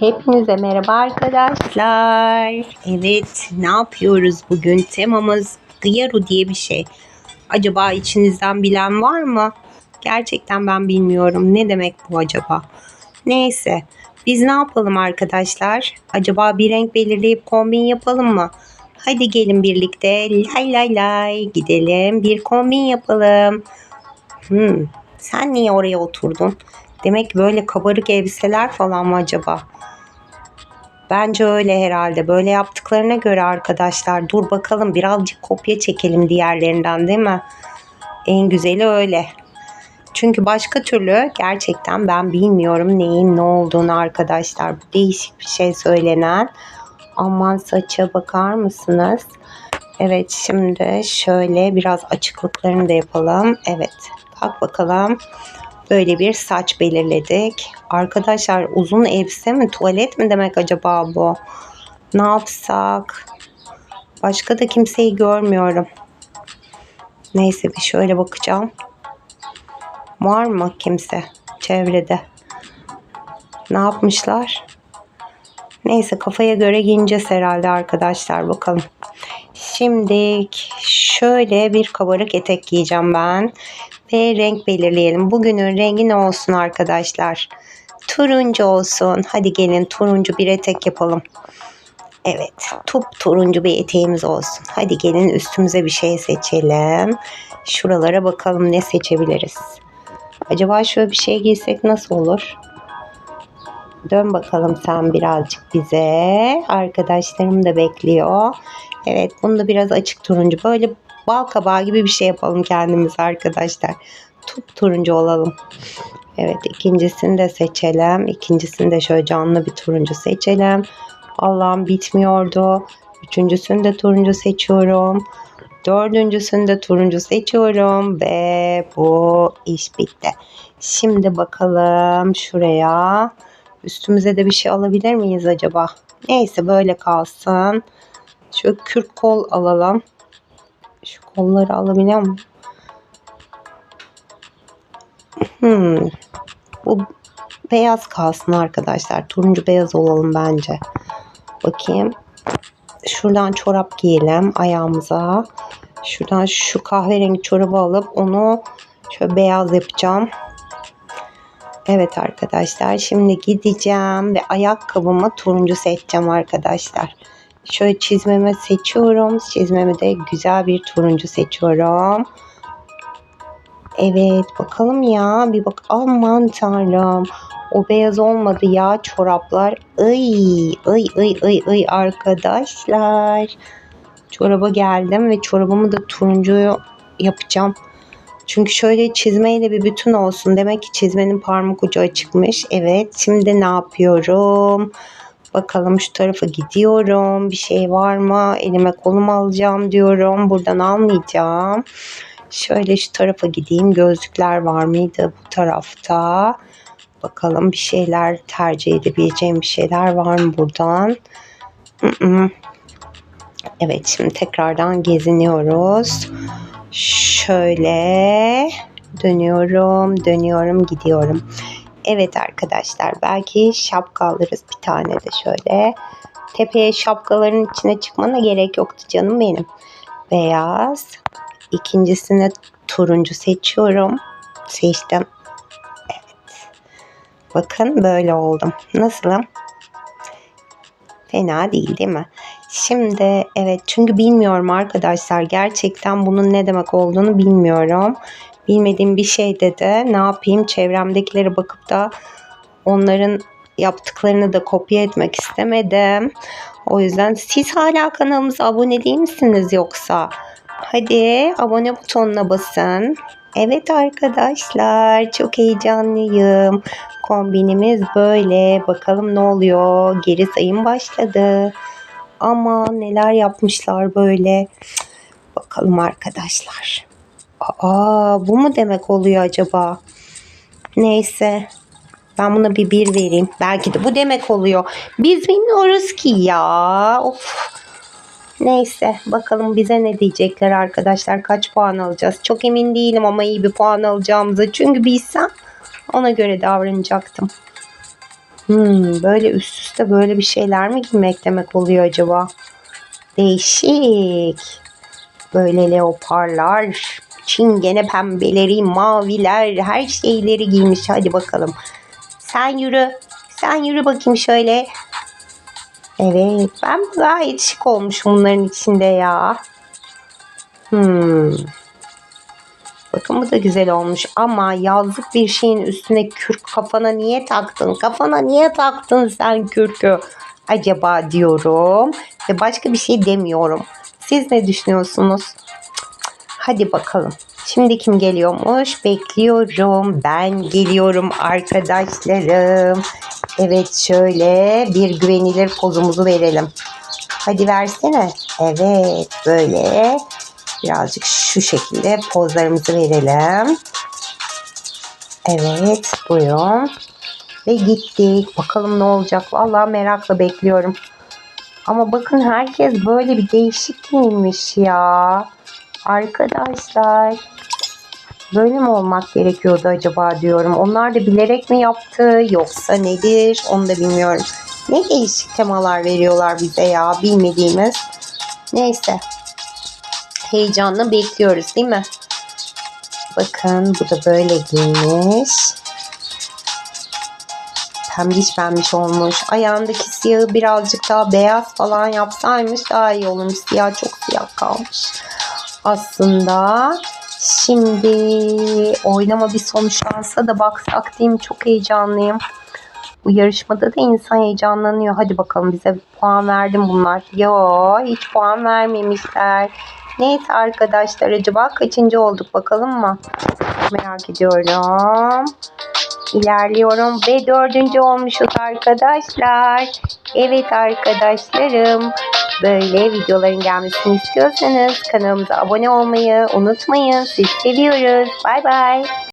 Hepinize merhaba arkadaşlar. Evet, ne yapıyoruz bugün? Temamız Gıyaru diye bir şey. Acaba içinizden bilen var mı? Gerçekten ben bilmiyorum. Ne demek bu acaba? Neyse, biz ne yapalım arkadaşlar? Acaba bir renk belirleyip kombin yapalım mı? Hadi gelin birlikte lay lay lay gidelim bir kombin yapalım. Hmm, sen niye oraya oturdun? Demek böyle kabarık elbiseler falan mı acaba? Bence öyle herhalde. Böyle yaptıklarına göre arkadaşlar dur bakalım birazcık kopya çekelim diğerlerinden değil mi? En güzeli öyle. Çünkü başka türlü gerçekten ben bilmiyorum neyin ne olduğunu arkadaşlar. Bu değişik bir şey söylenen. Aman saça bakar mısınız? Evet şimdi şöyle biraz açıklıklarını da yapalım. Evet bak bakalım. Böyle bir saç belirledik. Arkadaşlar uzun elbise mi tuvalet mi demek acaba bu? Ne yapsak? Başka da kimseyi görmüyorum. Neyse bir şöyle bakacağım. Var mı kimse çevrede? Ne yapmışlar? Neyse kafaya göre giyineceğiz herhalde arkadaşlar bakalım. Şimdi şöyle bir kabarık etek giyeceğim ben. Ve renk belirleyelim. Bugünün rengi ne olsun arkadaşlar? Turuncu olsun. Hadi gelin turuncu bir etek yapalım. Evet, top turuncu bir eteğimiz olsun. Hadi gelin üstümüze bir şey seçelim. Şuralara bakalım ne seçebiliriz. Acaba şöyle bir şey giysek nasıl olur? Dön bakalım sen birazcık bize. Arkadaşlarım da bekliyor. Evet bunu da biraz açık turuncu. Böyle bal kabağı gibi bir şey yapalım kendimiz arkadaşlar. Tup turuncu olalım. Evet ikincisini de seçelim. İkincisini de şöyle canlı bir turuncu seçelim. Allah'ım bitmiyordu. Üçüncüsünü de turuncu seçiyorum. Dördüncüsünü de turuncu seçiyorum ve bu iş bitti. Şimdi bakalım şuraya. Üstümüze de bir şey alabilir miyiz acaba? Neyse böyle kalsın. Şöyle kürk kol alalım. Şu kolları alabiliyor muyum? Hmm. Bu beyaz kalsın arkadaşlar. Turuncu beyaz olalım bence. Bakayım. Şuradan çorap giyelim ayağımıza. Şuradan şu kahverengi çorabı alıp onu şöyle beyaz yapacağım. Evet arkadaşlar şimdi gideceğim ve ayakkabımı turuncu seçeceğim arkadaşlar. Şöyle çizmemi seçiyorum. Çizmemi de güzel bir turuncu seçiyorum. Evet bakalım ya bir bak aman tanrım. O beyaz olmadı ya çoraplar. Ay ay ay ay ay arkadaşlar. Çoraba geldim ve çorabımı da turuncu yapacağım. Çünkü şöyle çizmeyle bir bütün olsun. Demek ki çizmenin parmak ucu açıkmış. Evet şimdi ne yapıyorum? Bakalım şu tarafa gidiyorum. Bir şey var mı? Elime kolumu alacağım diyorum. Buradan almayacağım. Şöyle şu tarafa gideyim. Gözlükler var mıydı bu tarafta? Bakalım bir şeyler tercih edebileceğim bir şeyler var mı buradan? Evet şimdi tekrardan geziniyoruz. Şöyle dönüyorum, dönüyorum, gidiyorum. Evet arkadaşlar belki şapka alırız bir tane de şöyle. Tepeye şapkaların içine çıkmana gerek yoktu canım benim. Beyaz. İkincisini turuncu seçiyorum. Seçtim. Evet. Bakın böyle oldum. Nasılım? Fena değil değil mi? Şimdi evet çünkü bilmiyorum arkadaşlar gerçekten bunun ne demek olduğunu bilmiyorum bilmediğim bir şeyde de ne yapayım çevremdekilere bakıp da onların yaptıklarını da kopya etmek istemedim. O yüzden siz hala kanalımıza abone değil misiniz yoksa? Hadi abone butonuna basın. Evet arkadaşlar çok heyecanlıyım. Kombinimiz böyle. Bakalım ne oluyor. Geri sayım başladı. Ama neler yapmışlar böyle. Bakalım arkadaşlar. Aa bu mu demek oluyor acaba? Neyse. Ben buna bir bir vereyim. Belki de bu demek oluyor. Biz bilmiyoruz ki ya. Of. Neyse bakalım bize ne diyecekler arkadaşlar. Kaç puan alacağız? Çok emin değilim ama iyi bir puan alacağımızı. Çünkü bilsem ona göre davranacaktım. Hmm, böyle üst üste böyle bir şeyler mi giymek demek oluyor acaba? Değişik. Böyle leoparlar, çingene pembeleri, maviler, her şeyleri giymiş. Hadi bakalım. Sen yürü. Sen yürü bakayım şöyle. Evet, ben gayet şık olmuşum bunların içinde ya. Hmm. Bakın bu da güzel olmuş ama yazlık bir şeyin üstüne kürk kafana niye taktın? Kafana niye taktın sen kürkü? Acaba diyorum ve başka bir şey demiyorum. Siz ne düşünüyorsunuz? Hadi bakalım. Şimdi kim geliyormuş? Bekliyorum. Ben geliyorum arkadaşlarım. Evet şöyle bir güvenilir pozumuzu verelim. Hadi versene. Evet böyle birazcık şu şekilde pozlarımızı verelim. Evet buyurun. Ve gittik. Bakalım ne olacak. Vallahi merakla bekliyorum. Ama bakın herkes böyle bir değişik giyinmiş ya. Arkadaşlar. Böyle mi olmak gerekiyordu acaba diyorum. Onlar da bilerek mi yaptı yoksa nedir onu da bilmiyorum. Ne değişik temalar veriyorlar bize ya bilmediğimiz. Neyse. Heyecanla bekliyoruz değil mi? Bakın bu da böyle giymiş. Pembiş pembiş olmuş. Ayağındaki siyahı birazcık daha beyaz falan yapsaymış daha iyi olurmuş. Siyah çok siyah kalmış. Aslında şimdi oynama bir sonuçlansa da baksak değil mi? Çok heyecanlıyım. Bu yarışmada da insan heyecanlanıyor. Hadi bakalım bize puan verdim bunlar. Yo hiç puan vermemişler. Neyse arkadaşlar acaba kaçıncı olduk bakalım mı? Merak ediyorum. İlerliyorum ve dördüncü olmuşuz arkadaşlar. Evet arkadaşlarım. Böyle videoların gelmesini istiyorsanız kanalımıza abone olmayı unutmayın. Sizi seviyoruz. Bay bay.